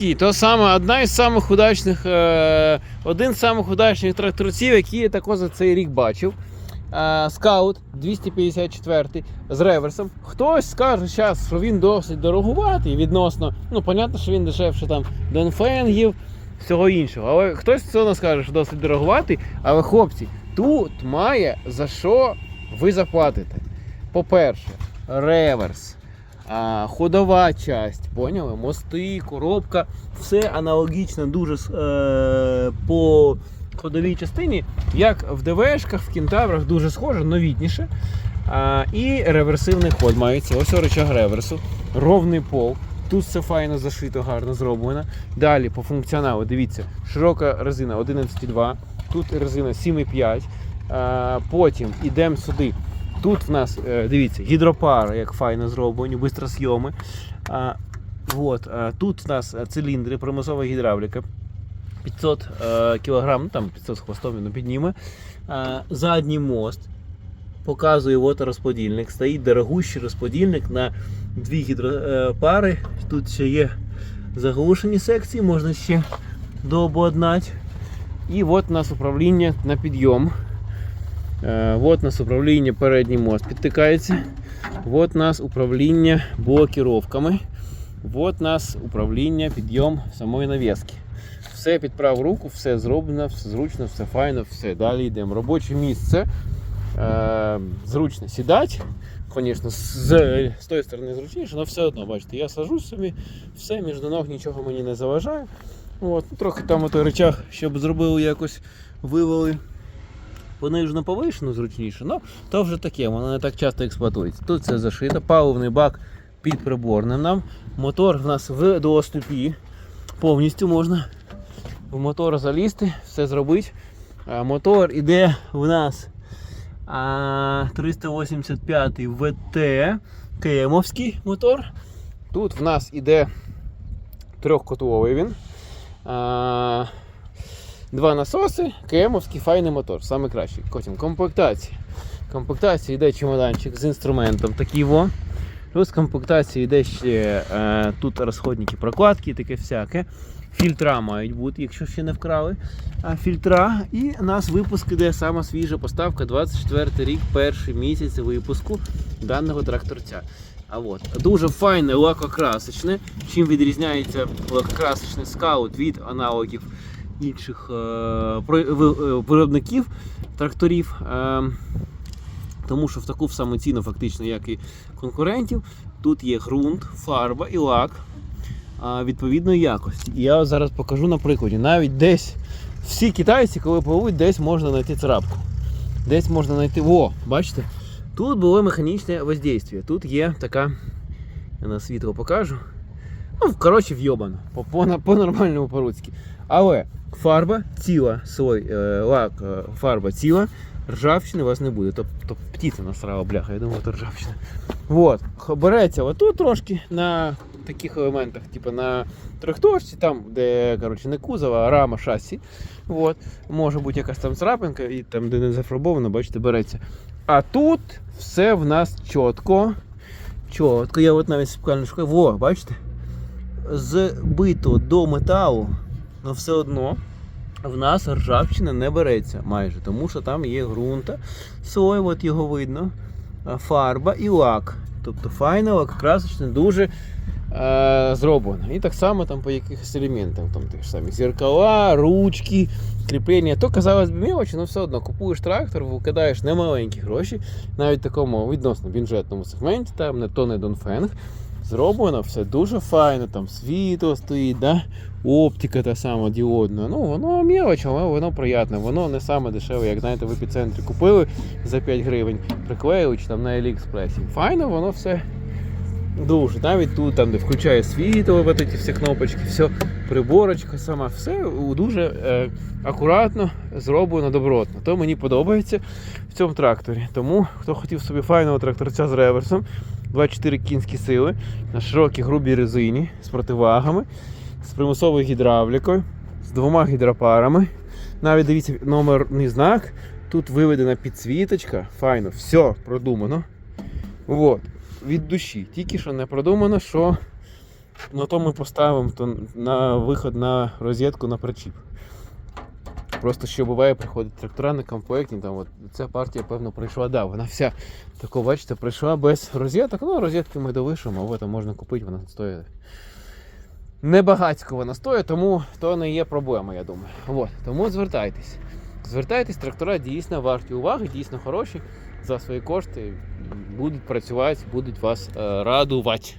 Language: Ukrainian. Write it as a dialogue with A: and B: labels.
A: І то саме одна із самих удачних, е, один з самих удачних тракторців, які я також за цей рік бачив. Е, Скаут 254 з реверсом. Хтось скаже зараз, що він досить дорогуватий відносно. Ну, понятно, що він дешевше там Донфенгів, всього іншого. Але хтось все одно скаже, що досить дорогуватий. Але хлопці, тут має за що ви заплатите. По-перше, реверс. А, ходова часть, поняли? Мости, коробка, все аналогічно дуже е, по ходовій частині, як в ДВшках, в кентаврах дуже схоже, новітніше. А, і реверсивний ход мається. Ось рычаг реверсу, ровний пол. Тут все файно зашито, гарно зроблено. Далі по функціоналу, дивіться, широка резина 11,2, тут резина 7,5. А, потім йдемо сюди. Тут в нас, е, дивіться, гідропари, як файно зроблені, бистросйоми. А, вот, а, тут в нас е, циліндри, примусова гідравліка. 500 е, кг, ну там 500 з хвостом він підніме. А, задній мост. Показує от розподільник. Стоїть дорогущий розподільник на дві гідропари. Тут ще є заглушені секції, можна ще дообладнати. І от у нас управління на підйом. Е, Вот у нас управління передній мост підтикається. Вот у нас управління блокіровками. Вот у нас управління підйом самої навіски. Все під праву руку, все зроблено, все зручно, все файно, все. Далі йдемо. Робоче місце. Е, зручно сідати. Звісно, з, з тої сторони зручніше, але все одно, бачите, я сажусь собі, все, між ног нічого мені не заважає. От, ну, трохи там отой речах, щоб зробили якось вивели понижено повишено зручніше, ну то вже таке, воно не так часто експлуатується. Тут це зашито, паливний бак під приборним нам. Мотор в нас в доступі. Повністю можна в мотор залізти, все зробити. Мотор іде у нас 385 ВТ Кемовський мотор. Тут в нас іде трьохкотловий він. Два насоси, КМовський файний мотор, саме кращий. Потім комплектація. Комплектація йде чемоданчик з інструментом такий во. Плюс в комплектації йде ще е, тут розходники, прокладки, таке всяке. Фільтра мають бути, якщо ще не вкрали. А, фільтра. І у нас випуск іде сама свіжа поставка, 24 рік, перший місяць випуску даного тракторця. А от дуже файне лакокрасочне. Чим відрізняється лакокрасочний скаут від аналогів інших е, е, виробників тракторів. Е, тому що в таку ж саму ціну, фактично, як і конкурентів, тут є ґрунт, фарба і лак відповідної якості. І я зараз покажу на прикладі. Навіть десь всі китайці, коли пливуть, десь можна знайти царапку. Десь можна знайти. О, бачите? Тут було механічне воздействие. Тут є така. Я на світло покажу. Ну, коротше, вйобано. По, по, по нормальному по-руцьки. Але фарба ціла, слой, е, лак, е, фарба ціла, ржавчини у вас не буде. Тобто птиця насрала, бляха, я думав, це ржавчина. Вот. Береться отут трошки на таких елементах, типу на трьохточці, там, де коротше, не кузов, а рама шасі. Вот. Може бути якась там царапинка, і там, де не зафарбовано, бачите, береться. А тут все в нас чітко. Чітко. Я от навіть спеціально шукаю. Во, бачите? Збито до металу, але все одно в нас ржавчина не береться майже, тому що там є ґрунта, слой, от його видно, фарба і лак. Тобто файно, лакокрасочне, дуже е, зроблено. І так само там по якихось елементах, там ті ж самі зеркала, ручки, кріплення. То казалось б мелочі, але все одно купуєш трактор, викидаєш немаленькі гроші, навіть в такому відносно бюджетному сегменті, там не то не Донфенг. Зроблено все дуже файно, там світло стоїть, да? оптика та сама діодна. Ну, воно мелоч, але воно приємне. Воно не саме дешеве, як знаєте, в епіцентрі купили за 5 гривень, приклеїли чи там на Аліекспресі. Файно, воно все дуже. Навіть тут, там, де включає світло, от ці всі кнопочки, все, приборочка сама, все дуже е, акуратно зроблено добротно. То мені подобається в цьому тракторі. Тому, хто хотів собі файного тракторця з реверсом, 24 кінські сили на широкій грубій резині з противагами, з примусовою гідравлікою, з двома гідропарами. Навіть дивіться номерний знак. Тут виведена підсвіточка. Файно, все продумано. От, від душі. Тільки що не продумано, що на то ми поставимо то на виход на розетку на причіп. Просто що буває, приходять трактора не комплектні, там от ця партія, певно, прийшла, да, вона вся тако, бачите, прийшла без розеток. Ну, розетки ми довишимо, або там можна купити, вона стоїть. Небагацько вона стоїть, тому то не є проблема, я думаю. От, тому звертайтесь. Звертайтесь, трактора дійсно варті уваги, дійсно хороші за свої кошти. Будуть працювати, будуть вас е, радувати.